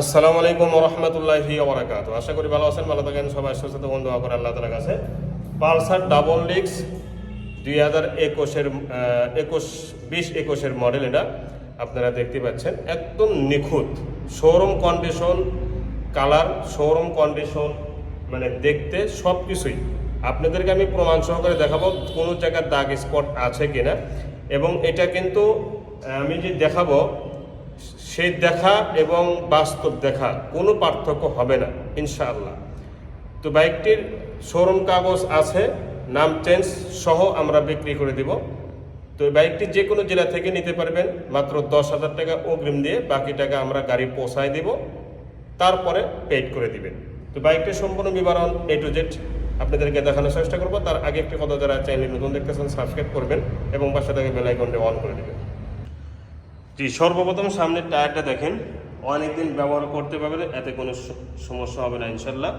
আসসালামু আলাইকুম রহমতুল্লাহি ওবরাকাত আশা করি ভালো আছেন, ভালো থাকেন, সবাই সুস্থ থাকুন, দোয়া করে আল্লাহ তালার কাছে। পালসার ডাবল ডিক্স দুই হাজার একুশের একুশ, বিশ একুশের মডেল এটা, আপনারা দেখতে পাচ্ছেন। একদম নিখুঁত। Showroom condition, colour, showroom condition মানে দেখতে সব কিছুই আপনাদেরকে আমি প্রমাণ সহকারে দেখাবো কোনো জায়গার দাগ স্পট আছে কিনা। এবং এটা কিন্তু আমি যে দেখাবো সেই দেখা এবং বাস্তব দেখা, কোনো পার্থক্য হবে না, ইনশাআল্লাহ। তো বাইকটির শোরুম কাগজ আছে, নাম চেঞ্জ সহ আমরা বিক্রি করে দিব। তো বাইকটি যে কোনো জেলা থেকে নিতে পারবেন, মাত্র দশ হাজার টাকা অগ্রিম দিয়ে বাকি টাকা আমরা গাড়ি পৌঁছায় দিব, তারপরে পেড করে দিবেন। তো বাইকটির সম্পূর্ণ বিবরণ এ টু জেড আপনাদেরকে দেখানোর চেষ্টা করব। তার আগে একটি কথা যারা চ্যানেল নতুন দেখতেছেন সাবস্ক্রাইব করবেন এবং পাশে থেকে বেলাইকনটি অন করে দেবেন। জি, সর্বপ্রথম সামনের টায়ারটা দেখেন। অনেকদিন ব্যবহার করতে পারবেন এতে কোনো সমস্যা হবে না ইনশাল্লাহ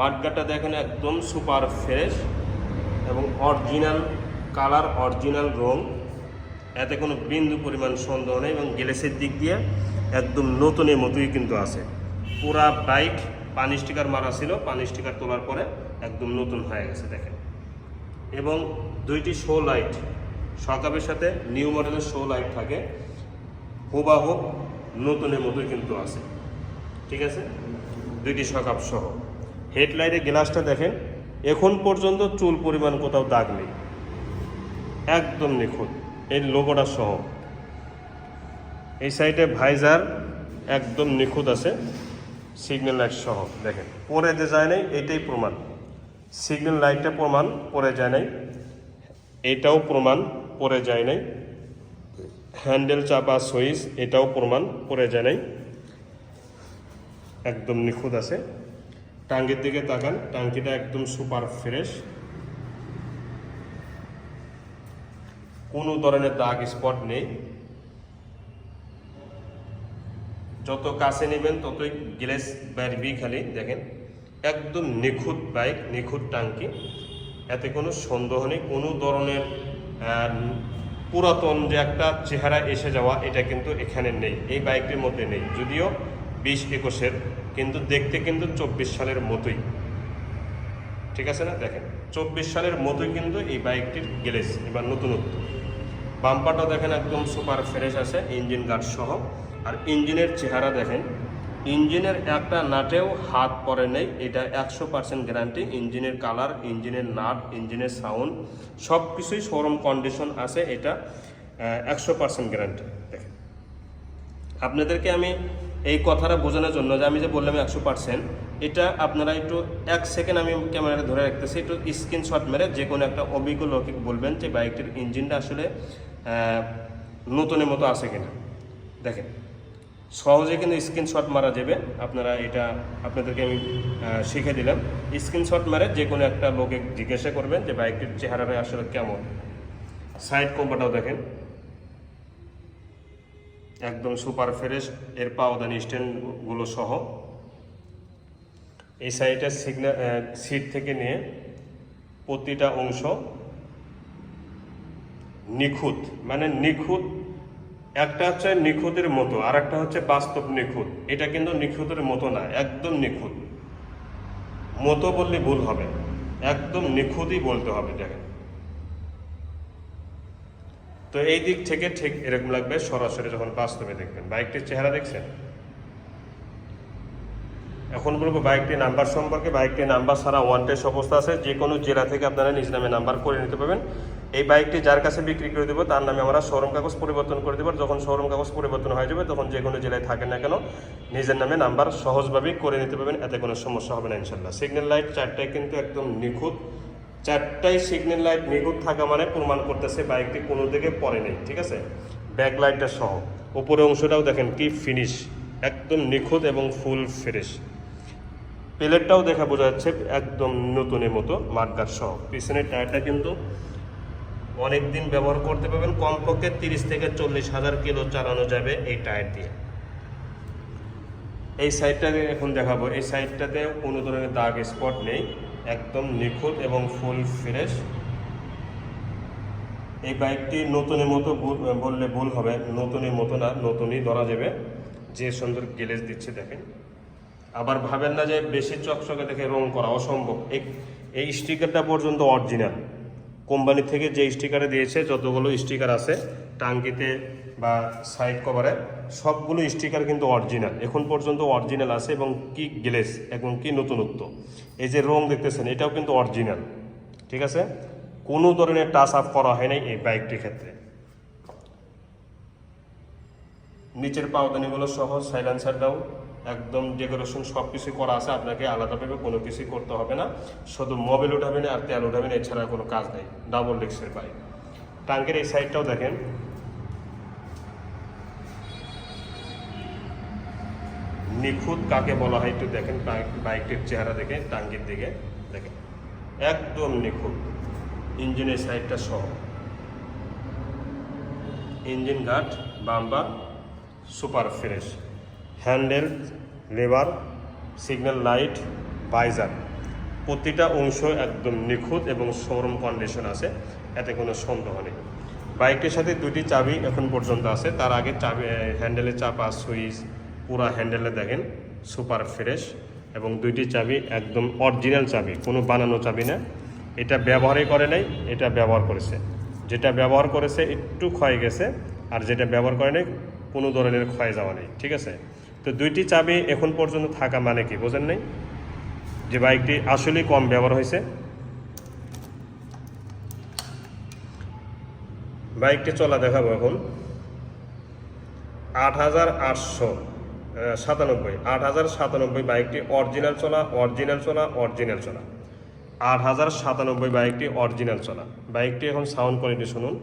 মাঠগাটা দেখেন একদম সুপার ফ্রেশ এবং অরিজিনাল কালার, অরিজিনাল রং। এতে কোনো বিন্দু পরিমাণ সন্দেহ নেই এবং গ্যালেসের দিক দিয়ে একদম নতুনের মতোই কিন্তু আছে। পুরা বাইক পানি স্টিকার মারা ছিল, পানি স্টিকার তোলার পরে একদম নতুন হয়ে গেছে, দেখেন। এবং দুইটি শো লাইট সকাবের সাথে নিউ মডেলের শো লাইট থাকে। হুবাহু নতুনের মতোই কিন্তু আছে। ঠিক আছে? দুইটি সকাপ সহ। হেডলাইটের গ্লাসটা দেখেন, এখন পর্যন্ত চুল পরিমাণ কোথাও দাগ নেই। একদম নিখুঁত। এই লোগোটা সহ। এই সাইডে ভাইজার একদম নিখুঁত আছে। সিগন্যাল লাইট সহ। দেখেন, পরে যে যায় নাই, এটাই প্রমাণ। সিগন্যাল লাইটটা প্রমাণ, পরে যায় নাই। এটাও প্রমাণ, পরে যায় নাই। হ্যান্ডেল চাপা সুইচ, এটাও প্রমাণ পরে যায় নাই। একদম নিখুঁত আছে। টাঙ্গির দিকে তাকান, টাঙ্কিটা একদম সুপার ফ্রেশ। কোনো ধরনের দাগ স্পট নেই। যত কাছে নেবেন ততই গ্লেস বাড়বি খালি, দেখেন। একদম নিখুঁত বাইক, নিখুঁত টাঙ্কি। এতে কোনো সন্দেহ নেই, কোনো ধরনের পুরাতন যে একটা চেহারা এসে যাওয়া, এটা কিন্তু এখানে নেই। এই বাইকটির মধ্যে নেই। যদিও বিশ একুশের, কিন্তু দেখতে কিন্তু চব্বিশ সালের মতোই। ঠিক আছে না? দেখেন, চব্বিশ সালের মতোই কিন্তু এই বাইকটির গ্লেস এবার নতুনত্ব। বাম্পারটা দেখেন একদম সুপার ফ্রেশ আছে, ইঞ্জিন গার্ড সহ। আর ইঞ্জিনের চেহারা দেখেন ইঞ্জিনের একটা নাটেও হাত পরে নেই। এটা একশো পার্সেন্ট গ্যারান্টি। ইঞ্জিনের কালার, ইঞ্জিনের নাট, ইঞ্জিনের সাউন্ড সব কিছুই শোরুম কন্ডিশন আছে। এটা একশো পার্সেন্ট গ্যারান্টি। আপনাদেরকে আমি এই কথাটা বোঝানোর জন্য যে আমি যে বললাম একশো পার্সেন্ট, এটা আপনারা একটু এক সেকেন্ড আমি ক্যামেরাটা ধরে রাখতেছি। একটু স্ক্রিনশট মেরে যে কোনো একটা অভিজ্ঞ লোককে বলবেন যে বাইকটির ইঞ্জিনটা আসলে নতুনের মতো আছে কিনা। দেখেন। সহজে কিন্তু স্ক্রিনশট মারা যাবে। আপনারা এটা আপনাদেরকে আমি শিখে দিলাম। স্ক্রিনশট মারে যে কোনো একটা লোকে জিজ্ঞাসা করবেন যে বাইকটির চেহারাটা আসলে কেমন? সাইড কোম্পাটাও দেখেন। একদম সুপার ফ্রেশ এর পাওদানি স্ট্যান্ডগুলো সহ। এই সাইডে সিগন্যাল সিট থেকে নিয়ে প্রতিটা অংশ নিখুঁত মানে নিখুঁত একটা হচ্ছে নিখুঁতের মতো আর একটা হচ্ছে বাস্তব নিখুঁত। এটা কিন্তু নিখুঁতের মতো না, একদম নিখুঁত। মতো বললে ভুল হবে, একদম নিখুঁতই বলতে হবে, দেখেন। তো এই দিক থেকে ঠিক এরকম লাগবে, সরাসরি যখন বাস্তবে দেখবেন। বাইকটির চেহারা দেখছেন? এখন বলব বাইকটির নাম্বার সম্পর্কে। বাইকটির নাম্বার ছাড়া ওয়ান টেস্ট অবস্থা আছে যে কোনো জেলা থেকে আপনারা নিজ নামে নাম্বার করে নিতে পারবেন। এই বাইকটি যার কাছে বিক্রি করে দেবো, তার নামে আমরা শোরুম কাগজ পরিবর্তন করে দেবো। যখন শোরুম কাগজ পরিবর্তন হয়ে যাবে, তখন যে কোনো জেলায় থাকেন না কেন, নিজের নামে নাম্বার সহজভাবেই করে নিতে পারবেন, এতে কোনো সমস্যা হবে না ইনশাল্লাহ সিগন্যাল লাইট চারটায় কিন্তু একদম নিখুঁত। চারটাই সিগন্যাল লাইট নিখুঁত থাকা মানে প্রমাণ করতেছে বাইকটি কোনো দিকে পড়ে নেই, ঠিক আছে? ব্যাক লাইটটা সহ। উপরে অংশটাও দেখেন কি ফিনিশ একদম নিখুঁত এবং ফুল ফ্রেশ প্লেটটাও দেখা বোঝা যাচ্ছে একদম নতুনের মতো মার্কার সহ। পিছনের টায়ারটা কিন্তু অনেক দিন ব্যবহার করতে পারবেন, কমপক্ষে তিরিশ থেকে চল্লিশ হাজার কিলো চালানো যাবে এই টায়ার দিয়ে। এই সাইডটাকে এখন দেখাবো। এই সাইডটাতে কোনো ধরনের দাগ স্পট নেই, একদম নিখুঁত এবং ফুল ফ্রেশ। এই বাইকটি নতুনের মতো বললে ভুল হবে, নতুনের মতো না, নতুনই ধরা যাবে। যে সুন্দর গ্লেজ দিচ্ছে, দেখেন। আবার ভাবেন না যে বেশি চকচকে দেখে রং করা অসম্ভব। এই স্টিকারটা পর্যন্ত অরিজিনাল। কোম্পানি থেকে যে স্টিকারে দিয়েছে, যতগুলো স্টিকার আছে, টাঙ্কিতে বা সাইড কভারে, সবগুলো স্টিকার কিন্তু অরিজিনাল। এখন পর্যন্ত অরিজিনাল আছে এবং কি গ্লেস এবং কি নতুনত্ব। এই যে রং দেখতেছেন, এটাও কিন্তু অরিজিনাল। ঠিক আছে? কোনো ধরনের টাচ আপ করা হয় নাই এই বাইকটির ক্ষেত্রে। নিচের পাওদানিগুলো সহ সাইলেন্সারটাও একদম ডেকোরেশন সব কিছু করা আছে, আপনাকে আলাদাভাবে কোনো কিছুই করতে হবে না। শুধু মোবাইল উঠাবেন আর তেল উঠাবেন, এছাড়া কোনো কাজ নেই। ডাবল ডিস্কের বাইক টাঙ্কের এই সাইডটাও দেখেন। নিখুঁত কাকে বলা হয় একটু দেখেন, বাইক- বাইকটির চেহারা দেখে টাঙ্গির দিকে দেখেন। একদম নিখুঁত। ইঞ্জিনের সাইডটা সহ। Engine guard bumper super fresh handle, labour, signal light, visor. প্রতিটা অংশ একদম নিখুঁত এবং শোরুম কন্ডিশন আছে, এতে কোনো সন্দেহ নেই। বাইকটির সাথে দুটি চাবি এখন পর্যন্ত আছে। তার আগে চাবি হ্যান্ডেলে চাপা সুইচ, পুরা হ্যান্ডেলে দেখেন, সুপার ফ্রেশ এবং দুইটি চাবি একদম অরিজিনাল চাবি, কোনো বানানো চাবি না। এটা ব্যবহারই করে নাই, এটা ব্যবহার করেছে। যেটা ব্যবহার করেছে একটু ক্ষয় গেছে, আর যেটা ব্যবহার করে নাই, কোনো ধরনের ক্ষয় যাওয়া নেই, ঠিক আছে? তো দুইটি চাবি এখন পর্যন্ত থাকা মানে কি, বোঝেন নাই? যে বাইকটি আসলেই কম ব্যবহার হয়েছে। বাইকটি চলা দেখাবো এখন। আট হাজার আটশো সাতানব্বই। আট হাজার সাতানব্বই বাইকটি অরিজিনাল চলা অরিজিনাল চলা অরিজিনাল চলা। আট হাজার সাতানব্বই বাইকটি অরিজিনাল চলা। বাইকটি এখন সাউন্ড কোয়ালিটি শুনুন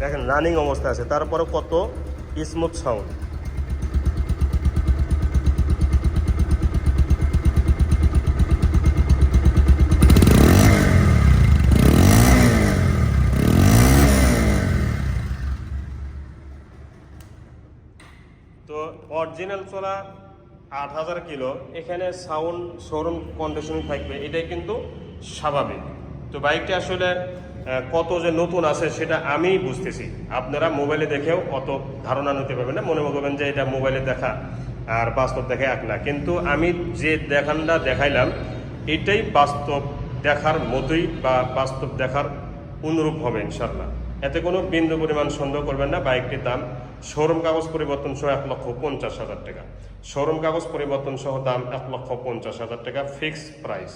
দেখেন রানিং অবস্থা আছে। তারপরে কত? স্মুথ সাউন্ড তো অরিজিনাল চলা আট হাজার কিলো, এখানে সাউন্ড শোরুম কন্ডিশন থাকবে, এটাই কিন্তু স্বাভাবিক। তো বাইকটি আসলে কত যে নতুন আছে সেটা আমি বুঝতেছি। আপনারা মোবাইলে দেখেও অত ধারণা নিতে পারবেন না। মনে করবেন যে এটা মোবাইলে দেখা আর বাস্তব দেখা এক না। কিন্তু আমি যে দেখানটা দেখাইলাম, এটাই বাস্তব দেখার মতোই বা বাস্তব দেখার অনুরূপ হবে ইনশাল্লাহ এতে কোনো বিন্দু পরিমাণ সন্দেহ করবেন না। বাইকটির দাম, শোরুম কাগজ পরিবর্তন সহ এক লক্ষ পঞ্চাশ হাজার টাকা। শোরুম কাগজ পরিবর্তন সহ দাম এক লক্ষ পঞ্চাশ হাজার টাকা, ফিক্সড প্রাইস।